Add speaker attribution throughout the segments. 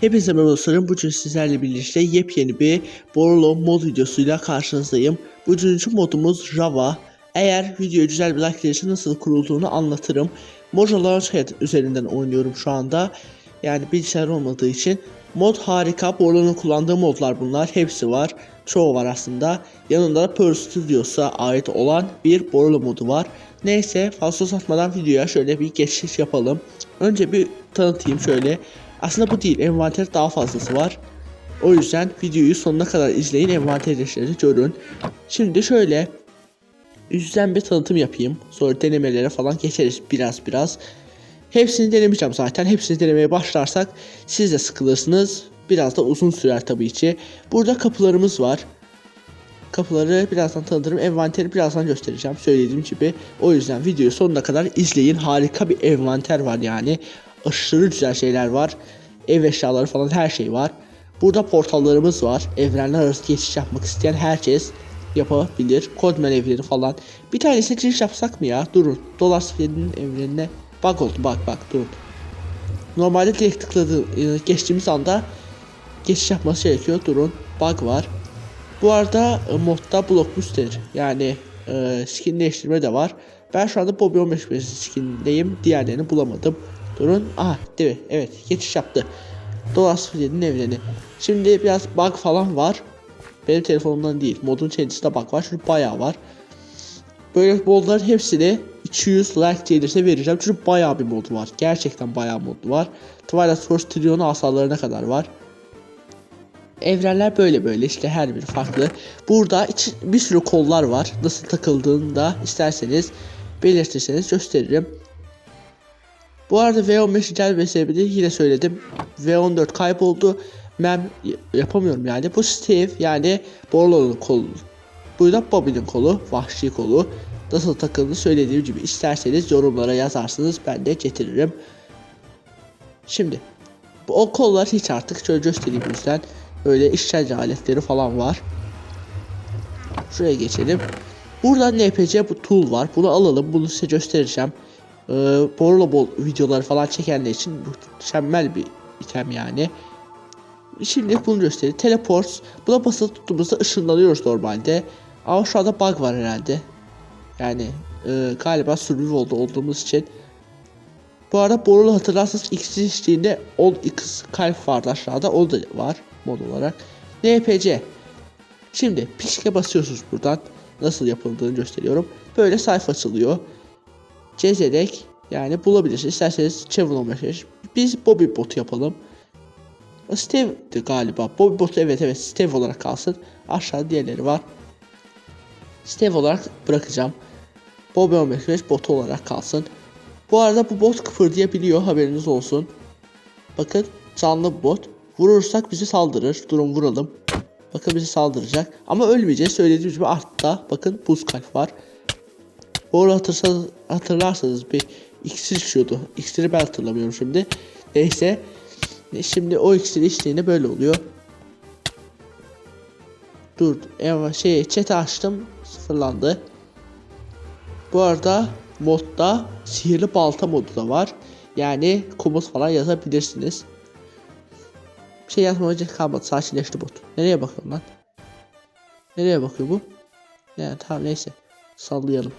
Speaker 1: Hepinize merhaba dostlarım. Bugün sizlerle birlikte yepyeni bir Borolo mod videosuyla karşınızdayım. Bugünkü modumuz Java. Eğer videoya güzel bir like gelirse nasıl kurulduğunu anlatırım. Mojo Launchpad üzerinden oynuyorum şu anda. Yani bilgisayar olmadığı için. Mod harika. Borolo'nun kullandığı modlar bunlar. Hepsi var. Çoğu var aslında. Yanında da Pearl Studios'a ait olan bir Borolo modu var. Neyse fazla uzatmadan videoya şöyle bir geçiş yapalım. Önce bir tanıtayım şöyle. Aslında bu değil envanter daha fazlası var. O yüzden videoyu sonuna kadar izleyin envanterleri görün. Şimdi şöyle yüzden bir tanıtım yapayım. Sonra denemelere falan geçeriz biraz biraz. Hepsini denemeyeceğim zaten. Hepsini denemeye başlarsak siz de sıkılırsınız. Biraz da uzun sürer tabii ki. Burada kapılarımız var. Kapıları birazdan tanıtırım. Envanteri birazdan göstereceğim. Söylediğim gibi. O yüzden videoyu sonuna kadar izleyin. Harika bir envanter var yani. Aşırı güzel şeyler var. Ev eşyaları falan her şey var. Burada portallarımız var. Evrenler arası geçiş yapmak isteyen herkes yapabilir. Kodman evleri falan. Bir tanesine giriş yapsak mı ya? Durun. Dolar Sferi'nin evrenine bak oldu. Bak bak durun. Normalde direkt tıkladı e, geçtiğimiz anda geçiş yapması gerekiyor. Durun. Bug var. Bu arada e, modda block booster yani e, skin değiştirme de var. Ben şu anda Bobby 15 verisi skindeyim. Diğerlerini bulamadım. Durun. Aha değil mi? Evet geçiş yaptı. Dolar 07'nin evreni. Şimdi biraz bug falan var. Benim telefonumdan değil. Modun kendisinde bug var. Çünkü bayağı var. Böyle modların hepsini 200 like gelirse vereceğim. Çünkü bayağı bir mod var. Gerçekten bayağı mod var. Twilight Force trilyonu asallarına kadar var. Evrenler böyle böyle işte her biri farklı. Burada iç, bir sürü kollar var. Nasıl takıldığını da isterseniz belirtirseniz gösteririm. Bu arada V15 gelmeseydi yine söyledim. V14 kayboldu. Ben yapamıyorum yani. Bu Steve yani Borlo'nun kolu. Bu da Bobby'nin kolu. Vahşi kolu. Nasıl takıldığını söylediğim gibi isterseniz yorumlara yazarsınız. Ben de getiririm. Şimdi bu o kollar hiç artık şöyle göstereyim yüzden. Böyle işkence aletleri falan var. Şuraya geçelim. Burada NPC bu tool var. Bunu alalım. Bunu size göstereceğim. Ee, Borlo bol videoları falan çekenler için mükemmel bir item yani. Şimdi bunu göstereyim. Teleport. Buna basılı tuttuğumuzda ışınlanıyoruz normalde. Ama şu anda bug var herhalde. Yani e, galiba survival'da olduğumuz için. Bu arada Borulu hatırlarsanız X içtiğinde 10x kalp vardı aşağıda. O da var mod olarak. NPC. Şimdi pişke basıyorsunuz buradan. Nasıl yapıldığını gösteriyorum. Böyle sayfa açılıyor. Cezerek yani bulabilirsiniz. İsterseniz Chevron olmaya Biz Bobby bot yapalım. Steve'di galiba. Bobby bot evet evet Steve olarak kalsın. Aşağıda diğerleri var. Steve olarak bırakacağım. Bobby 15 botu olarak kalsın. Bu arada bu bot kıpırdayabiliyor haberiniz olsun. Bakın canlı bot. Vurursak bizi saldırır. Durun vuralım. Bakın bizi saldıracak. Ama ölmeyeceğiz. Söylediğim gibi artta. Bakın buz kalp var. Bu arada hatırlarsanız, bir iksir içiyordu. İksiri ben hatırlamıyorum şimdi. Neyse. Şimdi o iksiri içtiğinde böyle oluyor. Dur. Evet şey chat açtım. Sıfırlandı. Bu arada modda sihirli balta modu da var. Yani komut falan yazabilirsiniz. Bir şey yazmamacı kalmadı. Sakinleşti bot. Nereye bakıyor lan? Nereye bakıyor bu? Yani tamam neyse. Sallayalım.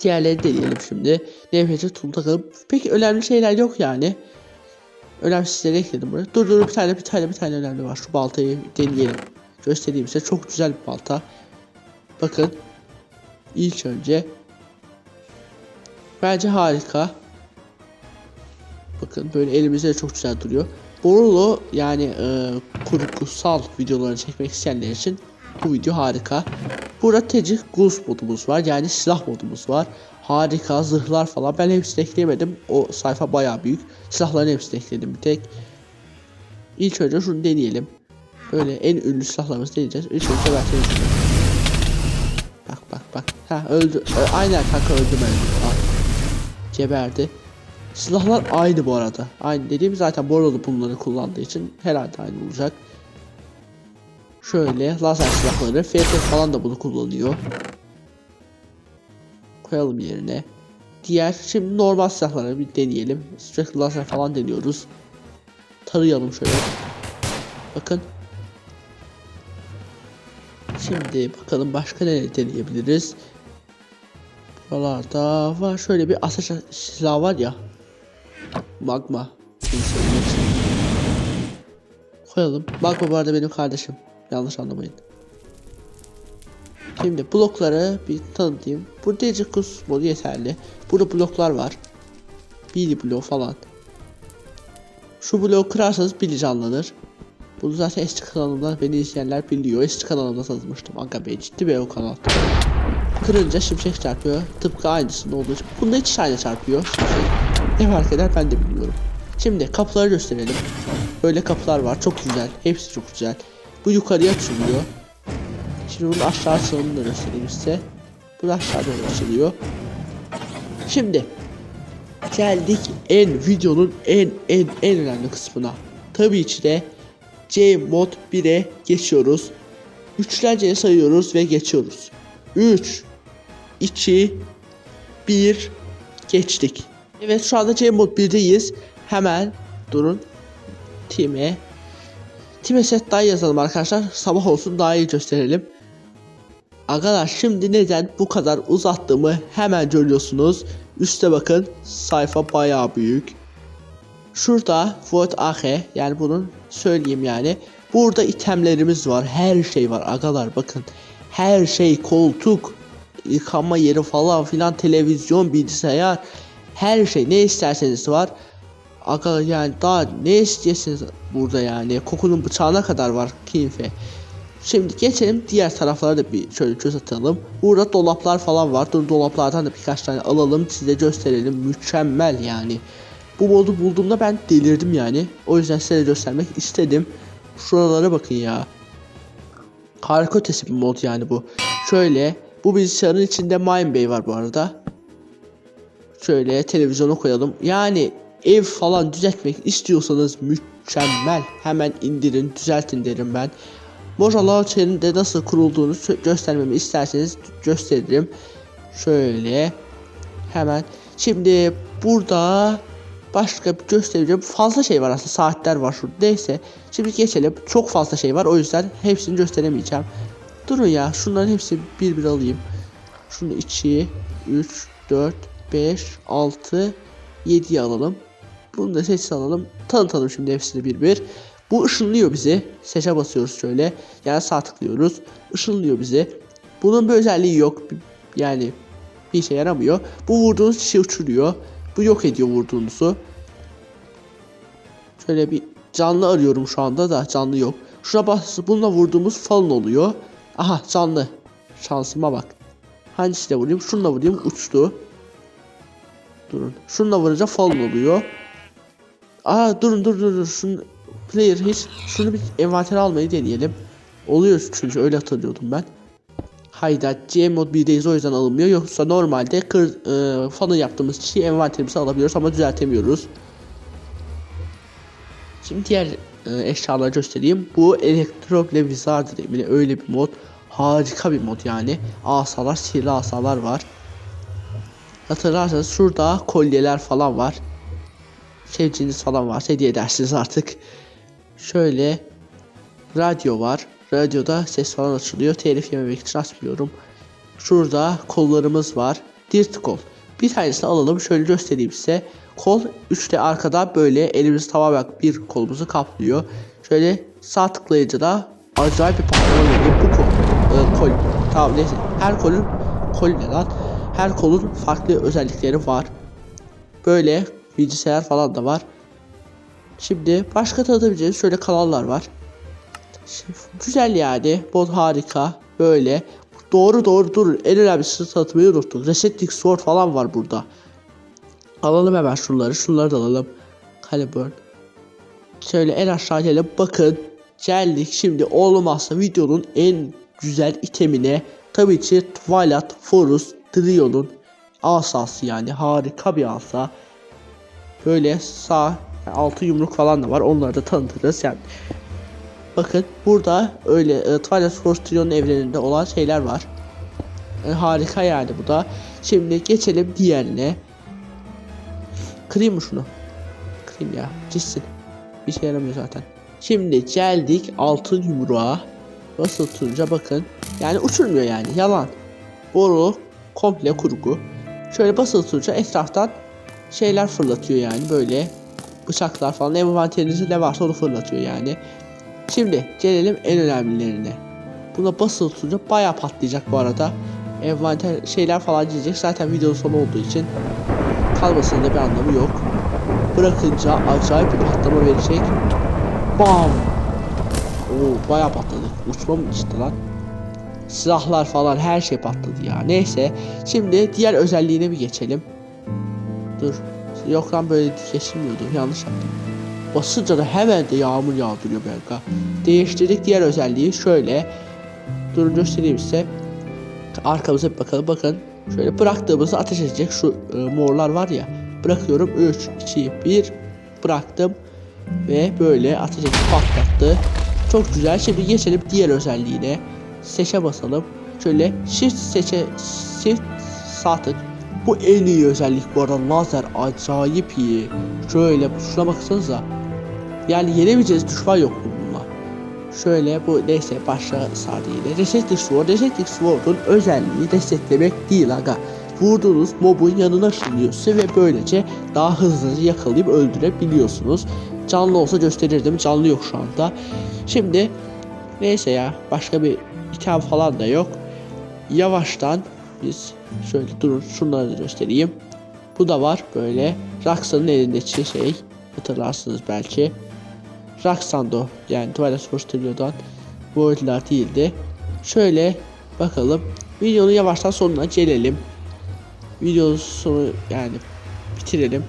Speaker 1: Diğerleri deneyelim şimdi. Nefreti tool takalım. Peki önemli şeyler yok yani. Önemsizleri ekledim buraya. Dur dur bir tane bir tane bir tane önemli var. Şu baltayı deneyelim. Göstereyim size. Çok güzel bir balta. Bakın. İlk önce. Bence harika. Bakın böyle elimizde de çok güzel duruyor. Borolo yani e, kurgusal videoları çekmek isteyenler için bu video harika. Burada Tecik Gus modumuz var. Yani silah modumuz var. Harika zırhlar falan. Ben hepsini ekleyemedim. O sayfa bayağı büyük. Silahların hepsini ekledim bir tek. İlk önce şunu deneyelim. Böyle en ünlü silahlarımızı deneyeceğiz. İlk önce ben Bak bak bak. Ha öldü. E, aynen kanka öldü ben. Al. Geberdi. Silahlar aynı bu arada. Aynı dediğim zaten Borolu bunları kullandığı için herhalde aynı olacak. Şöyle lazer silahları. FF falan da bunu kullanıyor. Koyalım yerine. Diğer şimdi normal silahları bir deneyelim. Sürekli lazer falan deniyoruz. tarayalım şöyle. Bakın. Şimdi bakalım başka ne deneyebiliriz. Buralarda var şöyle bir ateş silahı var ya. Magma. Koyalım. Magma bu arada benim kardeşim. Yanlış anlamayın. Şimdi blokları bir tanıtayım. Burada Ejecus modu yeterli. Burada bloklar var. Billy blok falan. Şu bloğu kırarsanız Billy canlanır. Bunu zaten eski kanalımdan beni izleyenler biliyor. Eski kanalımda tanıtmıştım. Aga Bey ciddi bir o kanal. Kırınca şimşek çarpıyor. Tıpkı aynısında olduğu için. Bunda hiç aynı çarpıyor. Şimşek. Ne fark eder ben de bilmiyorum. Şimdi kapıları gösterelim. Böyle kapılar var. Çok güzel. Hepsi çok güzel. Bu yukarıya açılıyor. Şimdi bunu aşağı açıldığını da göstereyim size. Bu da aşağı doğru açılıyor. Şimdi geldik en videonun en en en önemli kısmına. Tabii ki de C mod 1'e geçiyoruz. Üçlerce sayıyoruz ve geçiyoruz. 3 2 1 geçtik. Evet şu anda C mod 1'deyiz. Hemen durun. Team'e Team'e set daha iyi yazalım arkadaşlar. Sabah olsun daha iyi gösterelim. Arkadaşlar şimdi neden bu kadar uzattığımı hemen görüyorsunuz. Üste bakın sayfa bayağı büyük. Şurada Void AH yani bunun söyleyeyim yani. Burada itemlerimiz var. Her şey var agalar bakın. Her şey koltuk, yıkama yeri falan filan televizyon, bilgisayar her şey ne isterseniz var. Aga yani daha ne istiyorsunuz burada yani. Kokunun bıçağına kadar var Kinfe. Şimdi geçelim diğer taraflara da bir şöyle göz atalım. Burada dolaplar falan var. Dur dolaplardan da birkaç tane alalım size gösterelim. Mükemmel yani. Bu modu bulduğumda ben delirdim yani. O yüzden size göstermek istedim. Şuralara bakın ya. Harika ötesi bir mod yani bu. Şöyle bu bilgisayarın içinde Mine Bay var bu arada. Şöyle televizyonu koyalım. Yani ev falan düzeltmek istiyorsanız mükemmel. Hemen indirin düzeltin derim ben. Mojang Launcher'ın de nasıl kurulduğunu göstermemi isterseniz gösteririm. Şöyle hemen. Şimdi burada başka bir göstereceğim. Fazla şey var aslında saatler var şurada. Neyse. Şimdi geçelim. Çok fazla şey var. O yüzden hepsini gösteremeyeceğim. Durun ya. Şunların hepsini bir bir alayım. Şunu 2, 3, 4, 5, 6, 7'yi alalım. Bunu da seçsin alalım. Tanıtalım şimdi hepsini bir bir. Bu ışınlıyor bizi. Seçe basıyoruz şöyle. Yani sağ tıklıyoruz. Işınlıyor bizi. Bunun bir özelliği yok. Yani bir işe yaramıyor. Bu vurduğunuz kişi uçuruyor. Bu yok ediyor vurduğunuzu. Şöyle bir canlı arıyorum şu anda da canlı yok. Şuna bas bununla vurduğumuz falan oluyor. Aha canlı. Şansıma bak. Hangisiyle vurayım? Şununla vurayım uçtu. Durun. Şununla vurunca falan oluyor. Aa durun dur dur dur. Şunu player hiç şunu bir envantere almayı deneyelim. Oluyor çünkü öyle hatırlıyordum ben. Hayda C mod 1'deyiz o yüzden alınmıyor. Yoksa normalde kır, e, fanı yaptığımız kişiyi envanterimize alabiliyoruz ama düzeltemiyoruz. Şimdi diğer e, eşyaları göstereyim. Bu Electrople Wizard demeli öyle bir mod. Harika bir mod yani. Asalar, sihirli asalar var. Hatırlarsanız şurada kolyeler falan var. Sevdiğiniz falan var. Hediye edersiniz artık. Şöyle radyo var. Radyoda ses falan açılıyor. Telif yememek için açmıyorum. Şurada kollarımız var. Dirt kol. Bir tanesini alalım. Şöyle göstereyim size. Kol üçte arkada böyle elimiz tamamen bir kolumuzu kaplıyor. Şöyle sağ tıklayınca da acayip bir patlama veriyor. Bu kol. e, kol. Tamam neyse. Her kolun kol ne lan? Her kolun farklı özellikleri var. Böyle bilgisayar falan da var. Şimdi başka tanıtabileceğiniz şöyle kanallar var. Şimdi güzel yani. Mod harika. Böyle. Doğru doğru dur. En önemlisi tanıtmayı unuttuk. Resetting Sword falan var burada. Alalım hemen şunları. Şunları da alalım. Caliburn. Şöyle en aşağı gelelim. Bakın. Geldik şimdi olmazsa videonun en güzel itemine. Tabii ki Twilight Forest Trio'nun asası yani. Harika bir asa. Böyle sağ altı yumruk falan da var. Onları da tanıtırız yani. Bakın burada öyle e, Twilight Force Trio'nun evreninde olan şeyler var. E, harika yani bu da. Şimdi geçelim diğerine. Kırayım mı şunu? Kırayım ya. Cissin. Bir şey yaramıyor zaten. Şimdi geldik altın yumruğa. Basılı tutunca bakın. Yani uçurmuyor yani yalan. Boru komple kurgu. Şöyle basılı tutunca etraftan şeyler fırlatıyor yani böyle bıçaklar falan envanterinizde ne varsa onu fırlatıyor yani. Şimdi gelelim en önemlilerine. Buna basılı tutunca bayağı patlayacak bu arada. Envanter şeyler falan gidecek zaten videonun sonu olduğu için kalmasının da bir anlamı yok. Bırakınca acayip bir patlama verecek. Bam! Oo bayağı patladı. Uçma mı lan? Silahlar falan her şey patladı ya. Neyse. Şimdi diğer özelliğine bir geçelim. Dur. Yok böyle geçilmiyordu. Yanlış yaptım. Basınca da hemen de yağmur yağdırıyor kanka. Değiştirdik diğer özelliği şöyle. Durun göstereyim size. Arkamıza bir bakalım. Bakın. Şöyle bıraktığımızda ateş edecek şu e, morlar var ya. Bırakıyorum. 3, 2, 1. Bıraktım. Ve böyle ateş edip patlattı. Çok güzel. Şimdi geçelim diğer özelliğine. Seçe basalım. Şöyle shift seçe shift sağ tık. Bu en iyi özellik bu arada. Lazer acayip iyi. Şöyle şuna baksanıza. Yani yenemeyeceğiz düşman yok bununla. Şöyle bu neyse başla sardı yine. Resetting Sword, Resetting Sword'un özelliği desteklemek değil aga. Vurduğunuz mobun yanına ışınlıyorsa ve böylece daha hızlı yakalayıp öldürebiliyorsunuz. Canlı olsa gösterirdim. Canlı yok şu anda. Şimdi neyse ya başka bir item falan da yok. Yavaştan biz şöyle durun şunları da göstereyim. Bu da var böyle. Raksa'nın elindeki şey hatırlarsınız belki. Raksando yani Twilight Force Trio'dan bu oyunlar değildi. Şöyle bakalım. Videonun yavaştan sonuna gelelim. Videonun sonu yani bitirelim.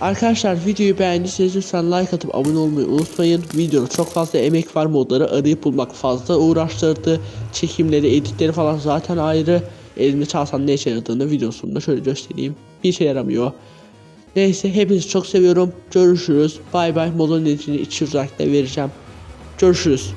Speaker 1: Arkadaşlar videoyu beğendiyseniz lütfen like atıp abone olmayı unutmayın. Videoda çok fazla emek var modları arayıp bulmak fazla uğraştırdı. Çekimleri, editleri falan zaten ayrı. Elimde çalsam ne işe yaradığını videosunda şöyle göstereyim. Bir işe yaramıyor. Neyse hepinizi çok seviyorum. Görüşürüz. Bay bay. Modun linkini iç özellikle vereceğim. Görüşürüz.